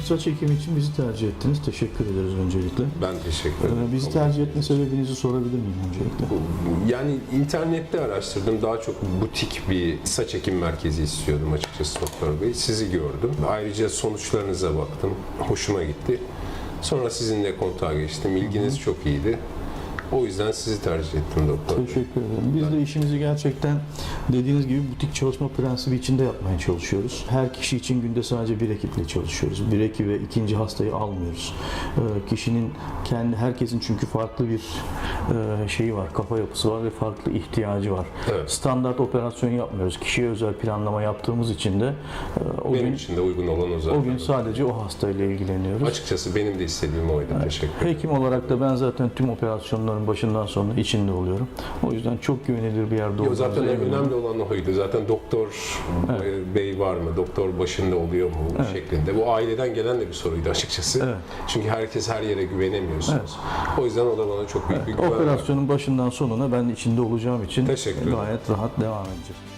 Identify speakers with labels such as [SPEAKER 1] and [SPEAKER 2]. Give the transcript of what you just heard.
[SPEAKER 1] saç ekimi için bizi tercih ettiniz. Teşekkür ederiz öncelikle.
[SPEAKER 2] Ben teşekkür ederim.
[SPEAKER 1] Ee, Bizi tercih etme sebebinizi sorabilir miyim öncelikle?
[SPEAKER 2] Yani internette araştırdım. Daha çok butik bir saç ekim merkezi istiyordum açıkçası Doktor Bey. Sizi gördüm. Ayrıca sonuçlarınıza baktım. Hoşuma gitti. Sonra sizinle kontağa geçtim. İlginiz çok iyiydi. O yüzden sizi tercih ettim Doktor.
[SPEAKER 1] Teşekkür ederim. Biz de işimizi gerçekten dediğiniz gibi butik çalışma prensibi içinde yapmaya çalışıyoruz. Her kişi için günde sadece bir ekiple çalışıyoruz. Bir ekibe ikinci hastayı almıyoruz. Ee, Kişinin kendi herkesin çünkü farklı bir e, şeyi var, kafa yapısı var ve farklı ihtiyacı var.
[SPEAKER 2] Evet.
[SPEAKER 1] Standart operasyon yapmıyoruz. Kişiye özel planlama yaptığımız için de e, o
[SPEAKER 2] Benim
[SPEAKER 1] gün
[SPEAKER 2] için de uygun olan o zaten.
[SPEAKER 1] o gün sadece o hastayla ilgileniyoruz.
[SPEAKER 2] Açıkçası benim de istediğim oydu. Teşekkür ederim.
[SPEAKER 1] Hekim olarak da ben zaten tüm operasyonların başından sonuna içinde oluyorum. O yüzden çok güvenilir bir yerde
[SPEAKER 2] Yo,
[SPEAKER 1] olduğumuza
[SPEAKER 2] zaten
[SPEAKER 1] eminim.
[SPEAKER 2] önemli olan oydu. Zaten doktor e, bey var mı, doktor başında oluyor mu şeklinde. Bu aileden gelen de bir soruydu açıkçası.
[SPEAKER 1] Evet.
[SPEAKER 2] Çünkü herkes her yere güvenemiyorsunuz. O yüzden o da bana çok büyük bir güven.
[SPEAKER 1] Operasyonun başından sonuna ben içinde olacağım için gayet rahat devam edeceğiz.